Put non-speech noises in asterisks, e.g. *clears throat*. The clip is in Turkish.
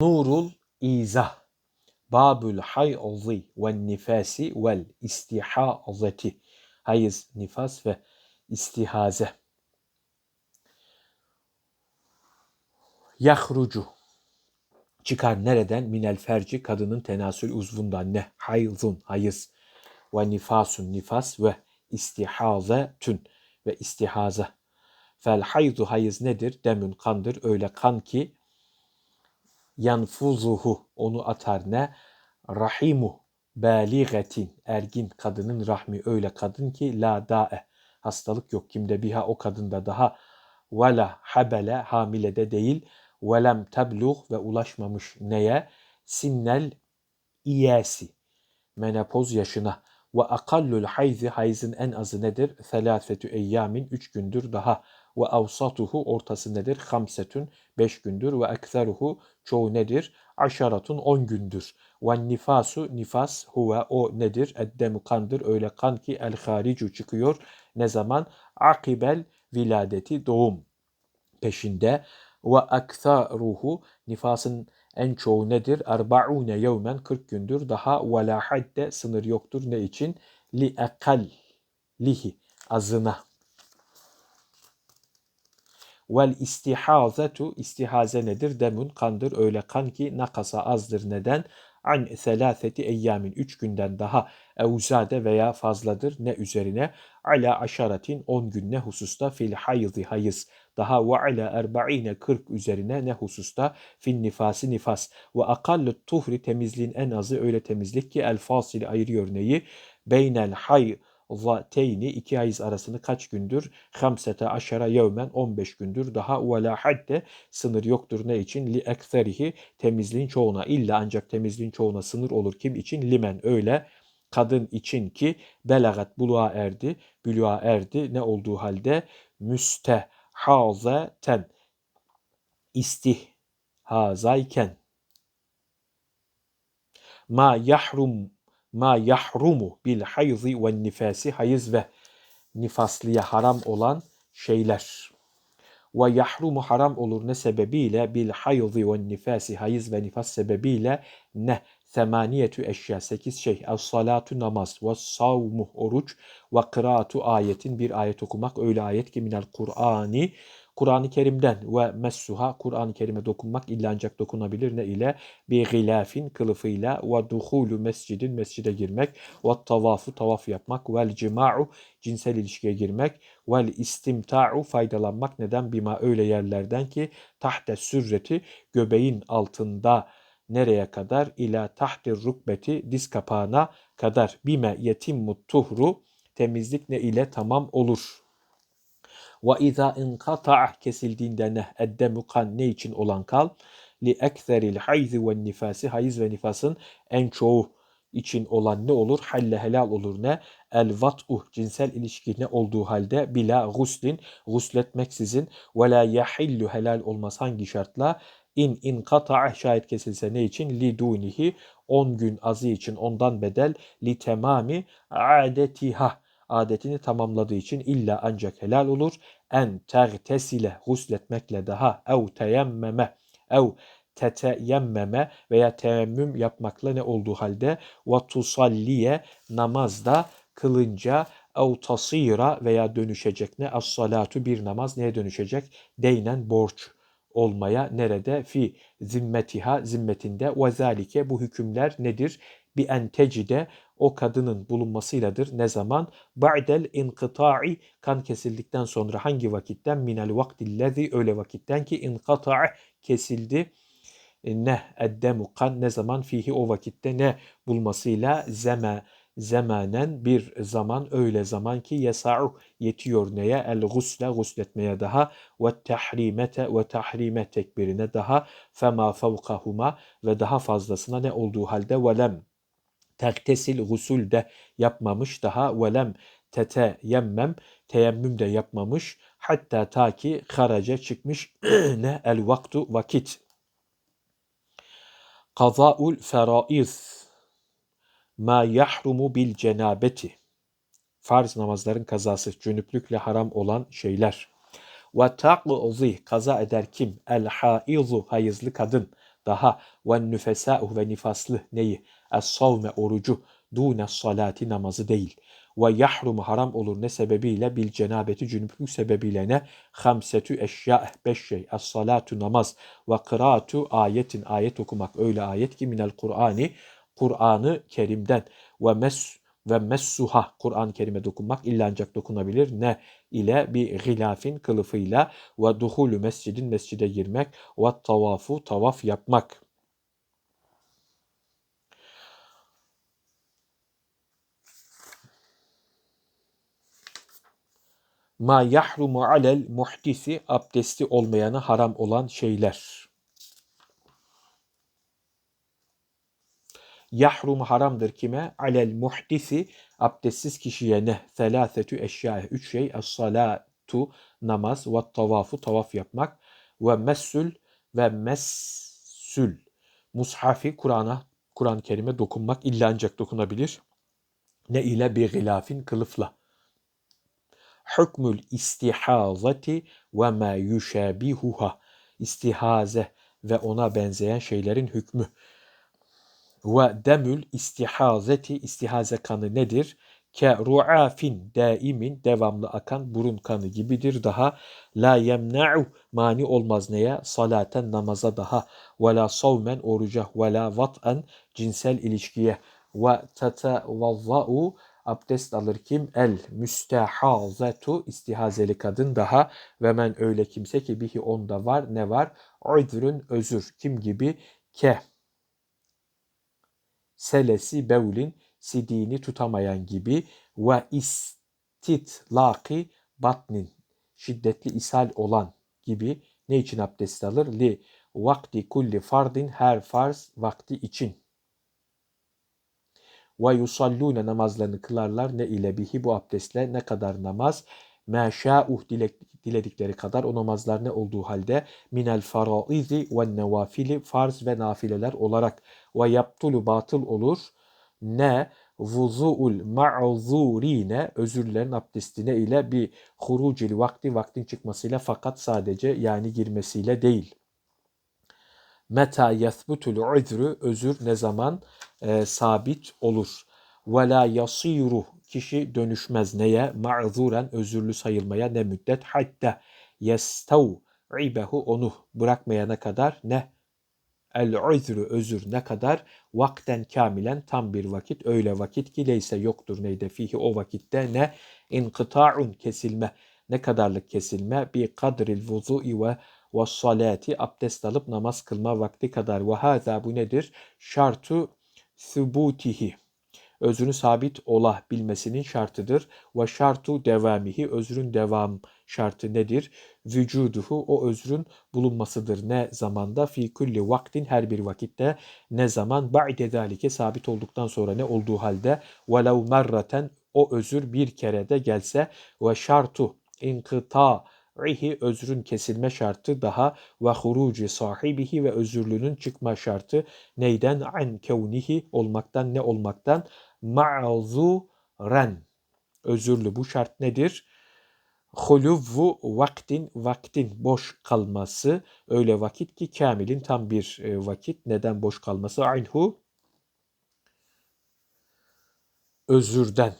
Nurul izah. Babül hayzi ve nifasi vel istihazeti. Hayız, nifas ve istihaze. Yahrucu. Çıkar nereden? Minel ferci kadının tenasül uzvundan ne? Hayzun, hayız. Ve nifasun, nifas ve istihazetün ve istihaze. Fel hayzu hayız nedir? Demün kandır. Öyle kan ki yanfuzuhu onu atar. Ne? Rahimu baligetin ergin kadının rahmi öyle kadın ki la dae hastalık yok. Kimde biha o kadında daha vela habele hamilede değil. Velem teblugh ve ulaşmamış neye? Sinnel iyasi menopoz yaşına. Ve akallul hayzi hayzın en azı nedir? Selafetü eyyamin üç gündür daha ve avsatuhu ortası nedir? Hamsetün beş gündür ve ekseruhu çoğu nedir? Aşaratun on gündür. Ve nifasu nifas huve o nedir? Eddemu kandır öyle kan ki el haricu çıkıyor. Ne zaman? Akibel viladeti doğum peşinde ve ekseruhu nifasın en çoğu nedir? Erbaune yevmen 40 gündür daha ve la hadde sınır yoktur. Ne için? Li ekal lihi azına. Vel istihazetu istihaze nedir? Demun kandır öyle kan ki nakasa azdır. Neden? An selâfeti eyyamin üç günden daha evzade veya fazladır. Ne üzerine? Ala aşaratin on gün ne hususta? Fil hayzi hayız. Daha ve ala erba'ine kırk üzerine ne hususta? Fil nifasi nifas. Ve akallu tuhri temizliğin en azı öyle temizlik ki el fasili ayırıyor neyi? Beynel hay zateyni iki hayız arasını kaç gündür? Hamsete aşara yevmen 15 gündür. Daha ve la hadde sınır yoktur ne için? Li ekserihi temizliğin çoğuna illa ancak temizliğin çoğuna sınır olur kim için? Limen öyle kadın için ki belagat buluğa erdi, buluğa erdi ne olduğu halde müstehazeten istihazayken ma yahrum ma yahrumu bil hayzi ve nifasi hayız ve nifaslıya haram olan şeyler. Ve yahrumu haram olur ne sebebiyle? Bil hayzi ve nifasi hayız ve nifas sebebiyle ne? Semaniyetü eşya sekiz şey. Es salatu namaz ve savmu oruç ve kıraatu ayetin bir ayet okumak. Öyle ayet ki minel Kur'ani Kur'an-ı Kerim'den ve messuha Kur'an-ı Kerim'e dokunmak illa ancak dokunabilir. Ne ile? Bir gilafin kılıfıyla ve duhulu mescidin mescide girmek ve tavafu tavaf yapmak ve cima'u cinsel ilişkiye girmek ve istimta'u faydalanmak. Neden? Bima öyle yerlerden ki tahte sürreti göbeğin altında nereye kadar? İla tahtir rukbeti diz kapağına kadar. Bime yetimmu tuhru temizlik ne ile tamam olur. Ve izâ inkata'a kesildiğinde ne eddemu kan ne için olan kal? Li ekseril hayzi ve nifasi hayız ve nifasın en çoğu için olan ne olur? Halle helal olur ne? El vat'u cinsel ilişki ne olduğu halde bila guslin gusletmeksizin ve la yahillu helal olmaz hangi şartla? İn in kata'a şayet kesilse ne için? Li dunihi 10 gün azı için ondan bedel li temami adetiha adetini tamamladığı için illa ancak helal olur. En tertesile husletmekle daha ev teyemmeme ev teteyemmeme veya teyemmüm yapmakla ne olduğu halde ve tusalliye namazda kılınca ev tasira veya dönüşecek ne as salatu bir namaz neye dönüşecek? Deynen borç olmaya nerede fi zimmetiha zimmetinde ve zalike bu hükümler nedir? bi en tecide o kadının bulunmasıyladır. Ne zaman? Ba'del inkıta'i kan kesildikten sonra hangi vakitten? Minel vaktillezi öyle vakitten ki inkıta'a kesildi. Ne eddemu kan ne zaman fihi o vakitte ne bulmasıyla zeme zemanen bir zaman öyle zaman ki yesa'u yetiyor neye el gusle gusletmeye daha ve tahrimete ve tahrime tekbirine daha fema fevkahuma ve daha fazlasına ne olduğu halde velem tertesil gusul de yapmamış daha velem tete yemmem teyemmüm de yapmamış hatta ta ki haraca çıkmış *clears throat* ne el vaktu vakit. Kazaul feraiz ma yahrumu bil cenabeti. Farz namazların kazası cünüplükle haram olan şeyler. Ve taqzi kaza eder kim? El haizu hayızlı kadın daha ve nüfesâ'u ve nifaslı neyi? Es-savme orucu dûne salati namazı değil. Ve yahrumu haram olur ne sebebiyle? Bil cenabeti cünüplük sebebiyle ne? Hamsetü eşya beş şey. Es-salatu namaz ve kıraatu ayetin ayet okumak. Öyle ayet ki minel Kur'ani Kur'an'ı Kerim'den ve mes ve messuha Kur'an-ı Kerim'e dokunmak illa ancak dokunabilir. Ne ile bir gilafin kılıfıyla ve duhulü mescidin mescide girmek ve tavafu tavaf yapmak. Ma yahrumu alel muhdisi abdesti olmayana haram olan şeyler. Yahrum haramdır kime? Alel muhdisi abdestsiz kişiye ne? Selâsetü eşya. Üç şey. Es-salatu namaz ve tavafu tavaf yapmak ve messül ve messül. Mushafi Kur'an'a Kur'an-ı Kerim'e dokunmak illa ancak dokunabilir. Ne ile bir gilafin kılıfla. Hükmül istihazati ve ma yuşabihuha. İstihaze ve ona benzeyen şeylerin hükmü. Ve demül istihazeti istihaze kanı nedir? Ke ru'afin daimin devamlı akan burun kanı gibidir. Daha la yemna'u mani olmaz neye? Salaten namaza daha. Ve la savmen oruca. Ve la vat'an cinsel ilişkiye. Ve tetevazza'u abdest alır kim? El müstehazetu istihazeli kadın daha ve men öyle kimse ki bihi onda var ne var? Udrün özür. Kim gibi? Ke selesi bevlin sidiğini tutamayan gibi ve istitlaki batnin şiddetli ishal olan gibi ne için abdest alır? Li vakti kulli fardin her farz vakti için. Ve yusallune namazlarını kılarlar ne ile bihi bu abdestle ne kadar namaz meşâuh diledikleri kadar o namazlar ne olduğu halde minel faraizi ve nevafili farz ve nafileler olarak ve yaptulu batıl olur ne vuzu'ul ma'zurine özürlerin abdestine ile bir hurucil vakti vaktin çıkmasıyla fakat sadece yani girmesiyle değil. Meta yathbutul uzru özür ne zaman e, sabit olur. Ve la yasiru kişi dönüşmez neye? Ma'zuren özürlü sayılmaya ne müddet? Hatta yestavibehu onu bırakmayana kadar ne? El uzru özür ne kadar? Vakten kamilen tam bir vakit öyle vakit ki leyse yoktur neyde fihi o vakitte ne? İnkıta'un kesilme. Ne kadarlık kesilme? Bi kadril vuzu'i ve ve salati abdest alıp namaz kılma vakti kadar. Ve hâzâ bu nedir? Şartu subutihi özrün sabit ola bilmesinin şartıdır. Ve şartu devamihi özrün devam şartı nedir? Vücuduhu o özrün bulunmasıdır. Ne zamanda? Fi kulli vaktin her bir vakitte. Ne zaman? Ba'de zalike sabit olduktan sonra ne olduğu halde? Velev merraten o özür bir kere de gelse ve şartu inkıta ihi özrün kesilme şartı daha ve huruci sahibihi ve özürlünün çıkma şartı neyden an kevnihi olmaktan ne olmaktan ma'zuren. Özürlü. Bu şart nedir? Huluvvu vaktin vaktin boş kalması. Öyle vakit ki kamilin tam bir e, vakit. Neden boş kalması? Anhu özürden